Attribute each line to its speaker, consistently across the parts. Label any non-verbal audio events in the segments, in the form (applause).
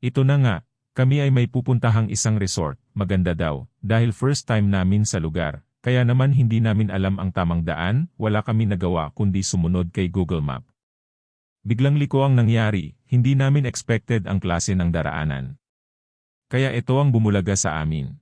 Speaker 1: Ito na nga, kami ay may pupuntahang isang resort, maganda daw, dahil first time namin sa lugar, kaya naman hindi namin alam ang tamang daan, wala kami nagawa kundi sumunod kay Google Map. Biglang liko ang nangyari, hindi namin expected ang klase ng daraanan. Kaya ito ang bumulaga sa amin.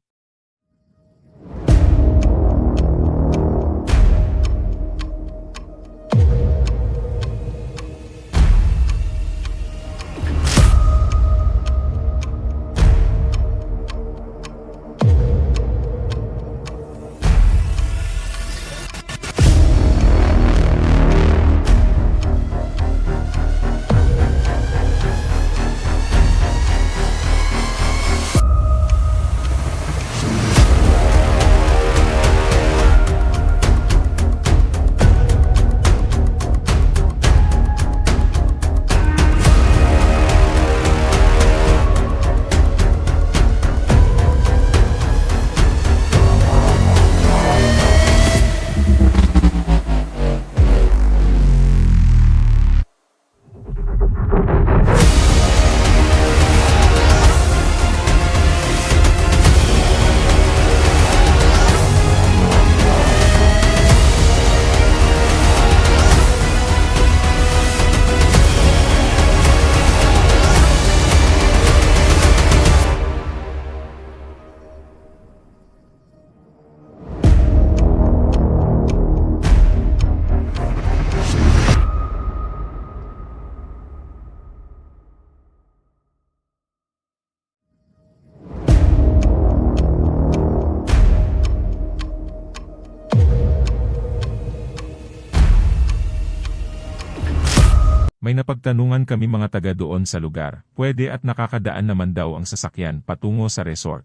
Speaker 1: May napagtanungan kami mga taga doon sa lugar, pwede at nakakadaan naman daw ang sasakyan patungo sa resort.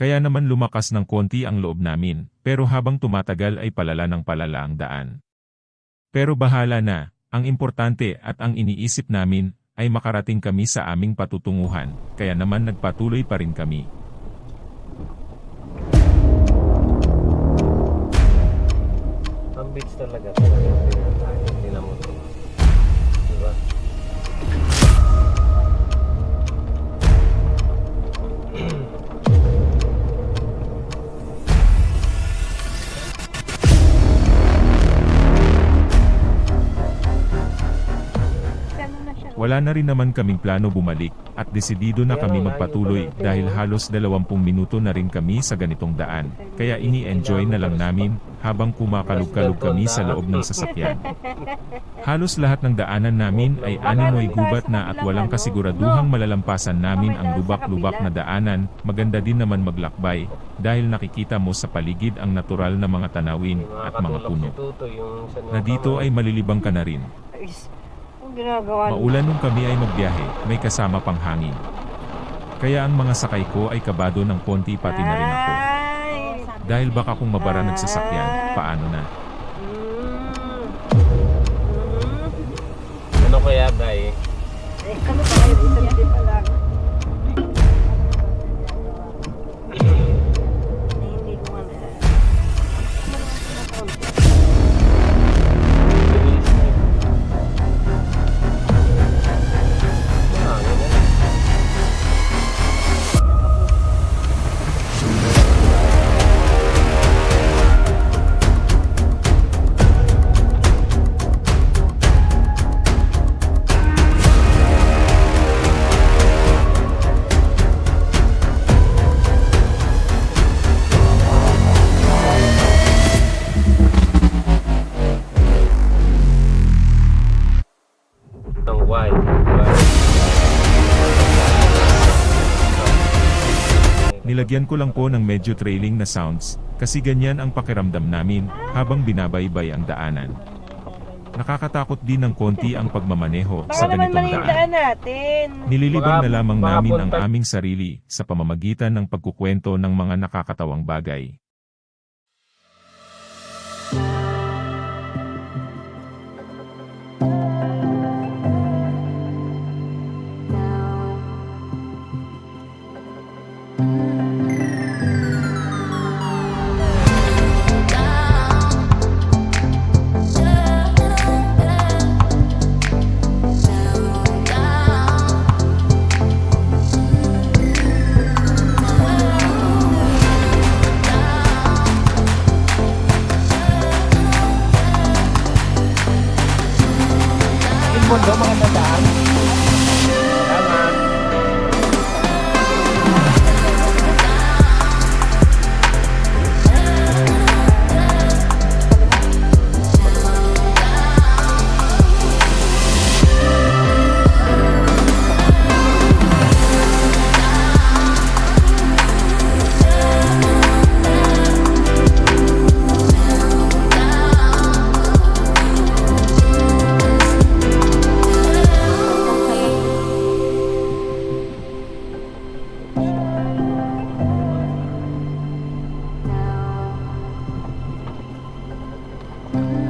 Speaker 1: Kaya naman lumakas ng konti ang loob namin, pero habang tumatagal ay palala ng palala ang daan. Pero bahala na, ang importante at ang iniisip namin ay makarating kami sa aming patutunguhan, kaya naman nagpatuloy pa rin kami.
Speaker 2: Ang beach talaga talaga
Speaker 1: Wala na rin naman kaming plano bumalik, at desidido na kami magpatuloy dahil halos 20 minuto na rin kami sa ganitong daan, kaya ini-enjoy na lang namin habang kumakalog-kalog kami sa loob ng sasakyan. Halos lahat ng daanan namin ay animoy gubat na at walang kasiguraduhang malalampasan namin ang lubak-lubak na daanan, maganda din naman maglakbay, dahil nakikita mo sa paligid ang natural na mga tanawin at mga puno. Na dito ay malilibang ka na rin.
Speaker 3: Ang ginagawa niyo.
Speaker 1: Maulan nung kami ay magbiyahe, may kasama pang hangin. Kaya ang mga sakay ko ay kabado ng konti pati na rin ako.
Speaker 3: Ay.
Speaker 1: Dahil baka kung mabara nagsasakyan, paano na?
Speaker 3: Mm.
Speaker 2: Ano kaya, Day?
Speaker 3: Eh, pa kayo dito?
Speaker 1: Nilagyan ko lang po ng medyo trailing na sounds, kasi ganyan ang pakiramdam namin habang binabaybay ang daanan. Nakakatakot din ng konti ang pagmamaneho
Speaker 3: Baka
Speaker 1: sa
Speaker 3: naman
Speaker 1: ganitong daan.
Speaker 3: natin.
Speaker 1: Nililibang na lamang namin ang aming sarili sa pamamagitan ng pagkukwento ng mga nakakatawang bagay.
Speaker 3: I'm Thank you.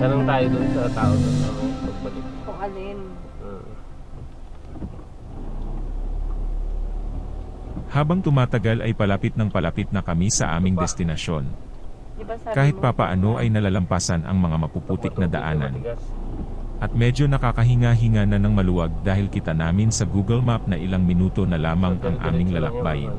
Speaker 2: Tanong tayo dun sa tao dun. Ano, pagbalik.
Speaker 3: Kung alin.
Speaker 2: Hmm.
Speaker 1: Habang tumatagal ay palapit ng palapit na kami sa aming destinasyon. Kahit papaano ay nalalampasan ang mga mapuputik na daanan. At medyo nakakahinga-hinga na ng maluwag dahil kita namin sa Google Map na ilang minuto na lamang ang aming lalakbayin.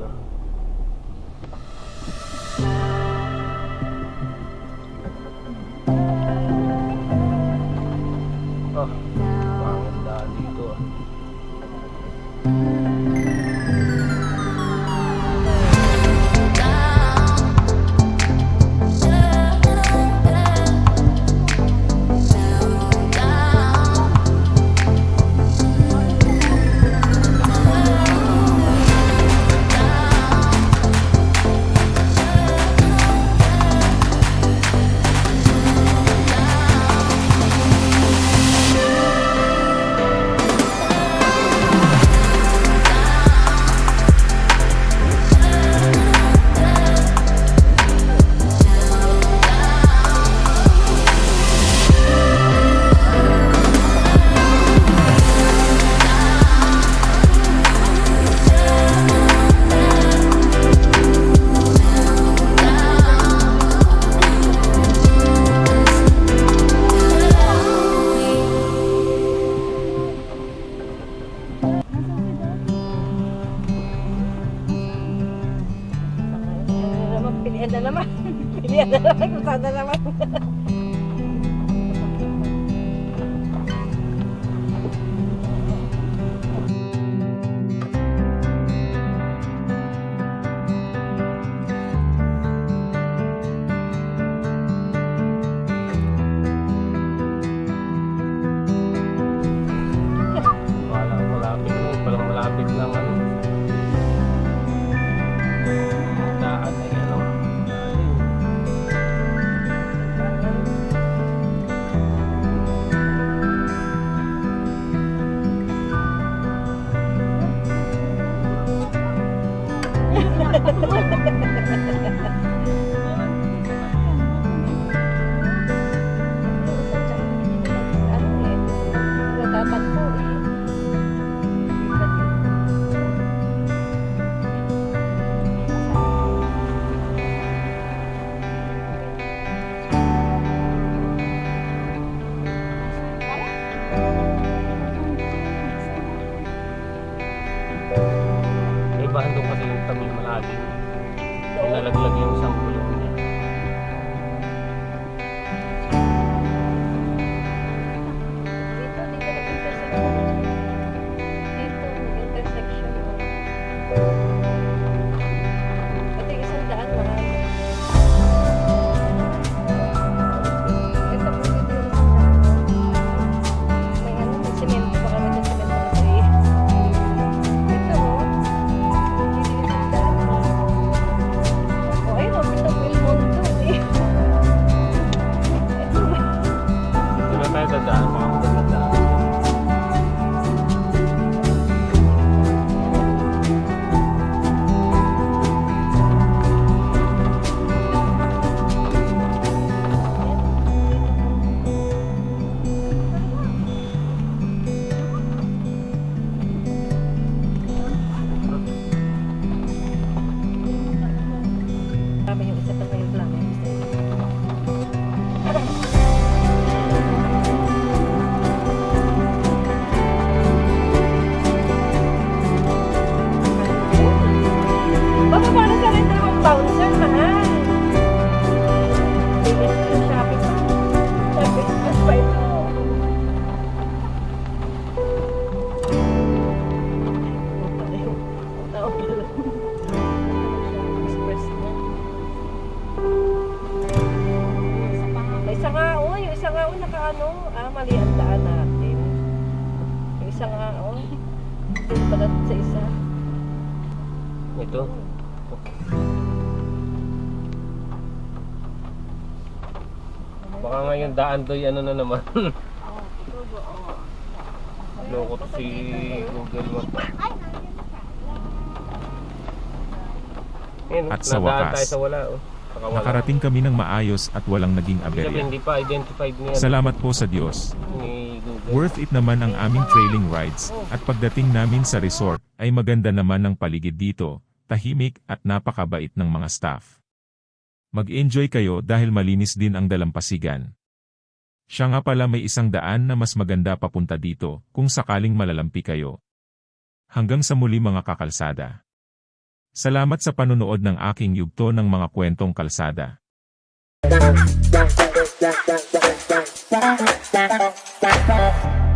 Speaker 3: Pilihan na naman. (laughs) Pilihan na naman. Na naman. (laughs)
Speaker 2: yung
Speaker 3: May isa nga, oh, yung isa nga, oh, nakaano, ah, mali ang daan natin. Yung isa nga, oh, yung sa isa.
Speaker 2: Ito. Baka ngayon daan do'y ano na naman. (laughs) Loko to si Google Map. Ayun,
Speaker 1: At sa
Speaker 2: tayo
Speaker 1: wakas,
Speaker 2: sa wala, oh.
Speaker 1: Nakarating kami ng maayos at walang naging aberya.
Speaker 2: hindi pa identified niya
Speaker 1: Salamat po sa Diyos. Worth it naman ang aming trailing rides, at pagdating namin sa resort, ay maganda naman ang paligid dito, tahimik at napakabait ng mga staff. Mag-enjoy kayo dahil malinis din ang dalampasigan. Siya nga pala may isang daan na mas maganda papunta dito, kung sakaling malalampi kayo. Hanggang sa muli mga kakalsada. Salamat sa panunood ng aking yugto ng mga kwentong kalsada. Thank (laughs) you.